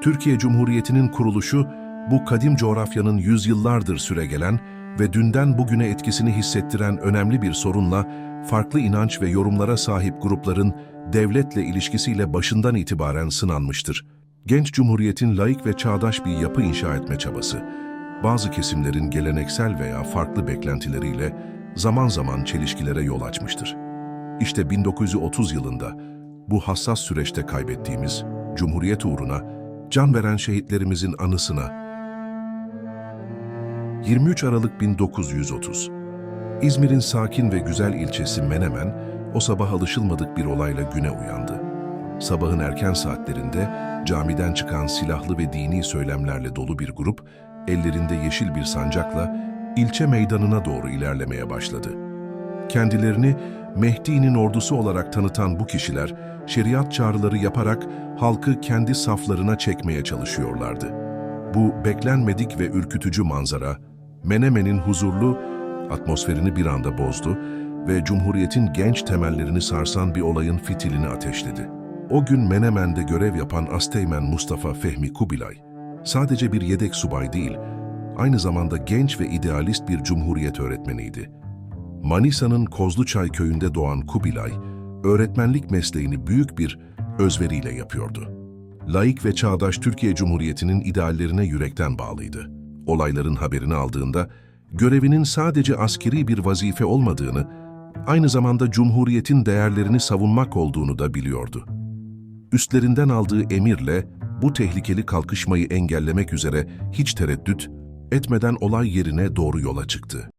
Türkiye Cumhuriyeti'nin kuruluşu, bu kadim coğrafyanın yüzyıllardır süregelen ve dünden bugüne etkisini hissettiren önemli bir sorunla, farklı inanç ve yorumlara sahip grupların devletle ilişkisiyle başından itibaren sınanmıştır. Genç Cumhuriyet'in laik ve çağdaş bir yapı inşa etme çabası, bazı kesimlerin geleneksel veya farklı beklentileriyle zaman zaman çelişkilere yol açmıştır. İşte 1930 yılında bu hassas süreçte kaybettiğimiz Cumhuriyet uğruna can veren şehitlerimizin anısına 23 Aralık 1930 İzmir'in sakin ve güzel ilçesi Menemen o sabah alışılmadık bir olayla güne uyandı. Sabahın erken saatlerinde camiden çıkan silahlı ve dini söylemlerle dolu bir grup ellerinde yeşil bir sancakla ilçe meydanına doğru ilerlemeye başladı. Kendilerini Mehdi'nin ordusu olarak tanıtan bu kişiler, şeriat çağrıları yaparak halkı kendi saflarına çekmeye çalışıyorlardı. Bu beklenmedik ve ürkütücü manzara, Menemen'in huzurlu atmosferini bir anda bozdu ve Cumhuriyet'in genç temellerini sarsan bir olayın fitilini ateşledi. O gün Menemen'de görev yapan Asteğmen Mustafa Fehmi Kubilay, sadece bir yedek subay değil, aynı zamanda genç ve idealist bir cumhuriyet öğretmeniydi. Manisa'nın Kozluçay köyünde doğan Kubilay, öğretmenlik mesleğini büyük bir özveriyle yapıyordu. Laik ve çağdaş Türkiye Cumhuriyeti'nin ideallerine yürekten bağlıydı. Olayların haberini aldığında, görevinin sadece askeri bir vazife olmadığını, aynı zamanda Cumhuriyet'in değerlerini savunmak olduğunu da biliyordu. Üstlerinden aldığı emirle bu tehlikeli kalkışmayı engellemek üzere hiç tereddüt etmeden olay yerine doğru yola çıktı.